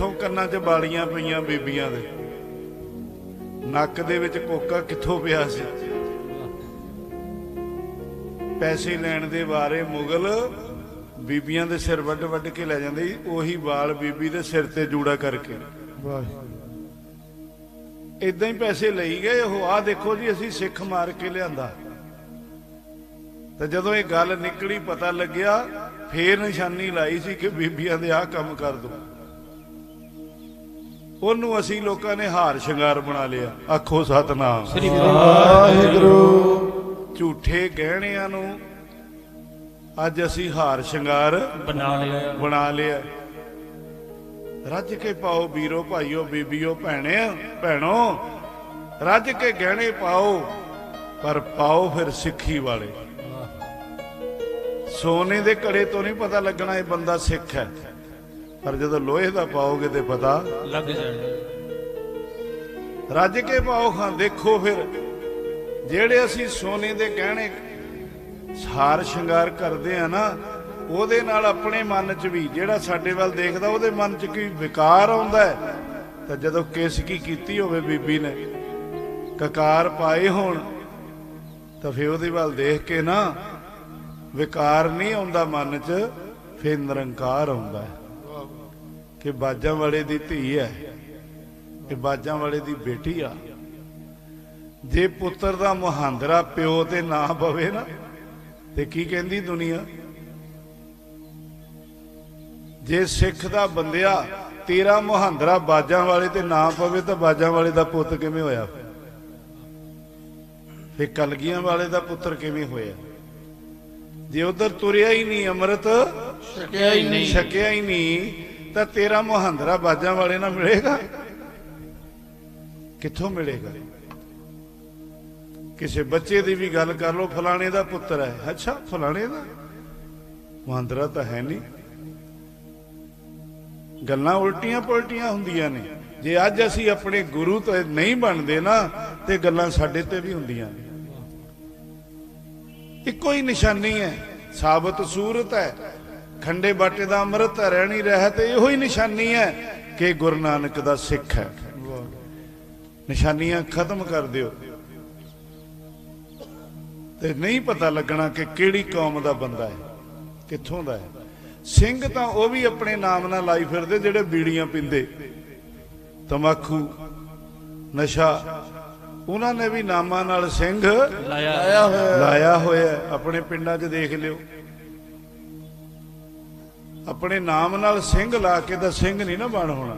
ਕਿੱਥੋਂ ਕੰਨਾਂ 'ਚ ਬਾਲੀਆਂ ਪਈਆਂ ਬੀਬੀਆਂ ਦੇ? ਨੱਕ ਦੇ ਵਿੱਚ ਕੋਕਾ ਕਿੱਥੋਂ ਪਿਆ ਸੀ? ਪੈਸੇ ਲੈਣ ਦੇ ਬਾਰੇ ਮੁਗਲ ਬੀਬੀਆਂ ਦੇ ਸਿਰ ਵੱਢ ਵੱਢ ਕੇ ਲੈ ਜਾਂਦੇ ਉਹੀ ਵਾਲ ਬੀਬੀ ਦੇ ਸਿਰ ਤੇ ਜੂੜਾ ਕਰਕੇ। ਵਾਹਿਗੁਰੂ। ਇਦਾਂ ਹੀ ਪੈਸੇ ਲਈ ਗਏ ਉਹ ਆ ਦੇਖੋ ਜੀ ਅਸੀਂ ਸਿੱਖ ਮਾਰ ਕੇ ਲਿਆਂਦਾ। ਤੇ ਜਦੋਂ ਇਹ ਗੱਲ ਨਿਕਲੀ ਪਤਾ ਲੱਗਿਆ ਫੇਰ ਨਿਸ਼ਾਨੀ ਲਾਈ ਸੀ ਕਿ ਬੀਬੀਆਂ ਦੇ ਆਹ ਕੰਮ ਕਰ ਦੋ। ਉਹਨੂੰ ਅਸੀਂ ਲੋਕਾਂ ਨੇ ਹਾਰ ਸ਼ਿੰਗਾਰ ਬਣਾ ਲਿਆ। ਆਖੋ ਸਤਨਾਮ। ਸ੍ਰੀ ਵਾਹਿਗੁਰੂ। ਝੂਠੇ ਗਹਿਣਿਆਂ ਨੂੰ ਅੱਜ ਅਸੀਂ ਹਾਰ ਸ਼ਿੰਗਾਰ ਬਣਾ ਲਿਆ। ਬਣਾ ਲਿਆ। ਰੱਜ ਕੇ ਪਾਓ ਵੀਰੋ ਭਾਈਓ ਬੀਬੀਓ ਭੈਣੇ ਭੈਣੋ। ਰੱਜ ਕੇ ਗਹਿਣੇ ਪਾਓ ਪਰ ਪਾਓ ਫਿਰ ਸਿੱਖੀ ਵਾਲੇ। ਸੋਨੇ ਦੇ ਘੜੇ ਤੋਂ ਨਹੀਂ ਪਤਾ ਲੱਗਣਾ ਇਹ ਬੰਦਾ ਸਿੱਖ ਹੈ। ਪਰ ਜਦੋਂ ਲੋਹੇ ਦਾ ਪਾਓਗੇ ਤੇ ਪਤਾ ਲੱਗ ਜਾਣਾ। ਰੱਜ ਕੇ ਪਾਓ ਖਾਂ ਦੇਖੋ ਫਿਰ। ਜਿਹੜੇ ਅਸੀਂ ਸੋਨੇ ਦੇ ਗਹਿਣੇ ਹਾਰ ਸ਼ਿੰਗਾਰ ਕਰਦੇ ਆ ਨਾ ਉਹਦੇ ਨਾਲ ਆਪਣੇ ਮਨ 'ਚ ਵੀ ਜਿਹੜਾ ਸਾਡੇ ਵੱਲ ਦੇਖਦਾ ਉਹਦੇ ਮਨ 'ਚ ਕੀ ਵਿਕਾਰ ਆਉਂਦਾ ਹੈ। ਤਾਂ ਜਦੋਂ ਕੀ ਕੀਤੀ ਹੋਵੇ ਬੀਬੀ ਨੇ ਕਕਾਰ ਪਾਏ ਹੋਣ ਤਾਂ ਫਿਰ ਉਹਦੇ ਵੱਲ ਦੇਖ ਕੇ ਨਾ ਵਿਕਾਰ ਨਹੀਂ ਆਉਂਦਾ ਮਨ 'ਚ ਫਿਰ ਨਿਰੰਕਾਰ ਆਉਂਦਾ ਹੈ। ਕਿ ਬਾਜਾਂ ਵਾਲੇ ਦੀ ਧੀ ਹੈ ਇਹ ਬਾਜਾਂ ਵਾਲੇ ਦੀ ਬੇਟੀ ਆ। ਜੇ ਪੁੱਤਰ ਦਾ ਮੁਹਾਂਦਰਾ ਪਿਓ ਤੇ ਨਾ ਪਵੇ ਨਾ ਤੇ ਕੀ ਕਹਿੰਦੀ ਦੁਨੀਆ? ਜੇ ਸਿੱਖ ਦਾ ਬੰਦਿਆ ਤੇਰਾ ਮੁਹਾਂਦਰਾ ਬਾਜਾਂ ਵਾਲੇ ਤੇ ਨਾ ਪਵੇ ਤਾਂ ਬਾਜਾਂ ਵਾਲੇ ਦਾ ਪੁੱਤ ਕਿਵੇਂ ਹੋਇਆ? ਫੇ ਕਲਗੀਆਂ ਵਾਲੇ ਦਾ ਪੁੱਤਰ ਕਿਵੇਂ ਹੋਇਆ? ਜੇ ਉਧਰ ਤੁਰਿਆ ਹੀ ਨਹੀਂ ਅੰਮ੍ਰਿਤ ਛਕਿਆ ਹੀ ਨਹੀਂ। ਛਕਿਆ ਹੀ ਨਹੀਂ ਤਾਂ ਤੇਰਾ ਮੁਹਾਂਦਰਾ ਬਾਜਾਂ ਵਾਲੇ ਨਾਲ ਮਿਲੇਗਾ? ਕਿੱਥੋਂ ਮਿਲੇਗਾ? ਕਿਸੇ ਬੱਚੇ ਦੀ ਵੀ ਗੱਲ ਕਰ ਲੋ ਫਲਾਣੇ ਦਾ ਪੁੱਤਰ ਹੈ। ਅੱਛਾ, ਫਲਾਣੇ ਦਾ? ਮੁਹਾਂਦਰਾ ਤਾਂ ਹੈ ਨਹੀਂ। ਗੱਲਾਂ ਉਲਟੀਆਂ ਪਲਟੀਆਂ ਹੁੰਦੀਆਂ ਨੇ। ਜੇ ਅੱਜ ਅਸੀਂ ਆਪਣੇ ਗੁਰੂ ਤੋਂ ਨਹੀਂ ਬਣਦੇ ਨਾ, ਤੇ ਗੱਲਾਂ ਸਾਡੇ ਤੇ ਵੀ ਹੁੰਦੀਆਂ ਨੇ। ਇੱਕੋ ਹੀ ਨਿਸ਼ਾਨੀ ਹੈ। ਸਾਬਤ ਸੂਰਤ ਹੈ। ਖੰਡੇ ਬਾਟੇ ਦਾ ਅੰਮ੍ਰਿਤ ਰਹਿਣੀ ਰਹਿਤ ਇਹੋ ਹੀ ਨਿਸ਼ਾਨੀ ਹੈ ਕਿ ਗੁਰੂ ਨਾਨਕ ਦਾ ਸਿੱਖ ਹੈ। ਨਿਸ਼ਾਨੀਆਂ ਖਤਮ ਕਰ ਦਿਓ। ਤੇ ਨਹੀਂ ਪਤਾ ਲੱਗਣਾ ਕਿ ਕਿਹੜੀ ਕੌਮ ਦਾ ਬੰਦਾ ਹੈ ਕਿੱਥੋਂ ਦਾ ਹੈ। ਸਿੰਘ ਤਾਂ ਉਹ ਵੀ ਆਪਣੇ ਨਾਮ ਨਾਲ ਲਾਈ ਫਿਰਦੇ ਜਿਹੜੇ ਬੀੜੀਆਂ ਪੀਂਦੇ। ਤਮਾਕੂ ਨਸ਼ਾ ਉਹਨਾਂ ਨੇ ਵੀ ਨਾਮਾਂ ਨਾਲ ਸਿੰਘ ਲਾਇਆ ਲਾਇਆ ਹੋਇਆ। ਆਪਣੇ ਪਿੰਡਾਂ 'ਚ ਦੇਖ ਲਿਓ। ਆਪਣੇ ਨਾਮ ਨਾਲ ਸਿੰਘ ਲਾ ਕੇ ਤਾਂ ਸਿੰਘ ਨਹੀਂ ਨਾ ਬਣ ਹੋਣਾ।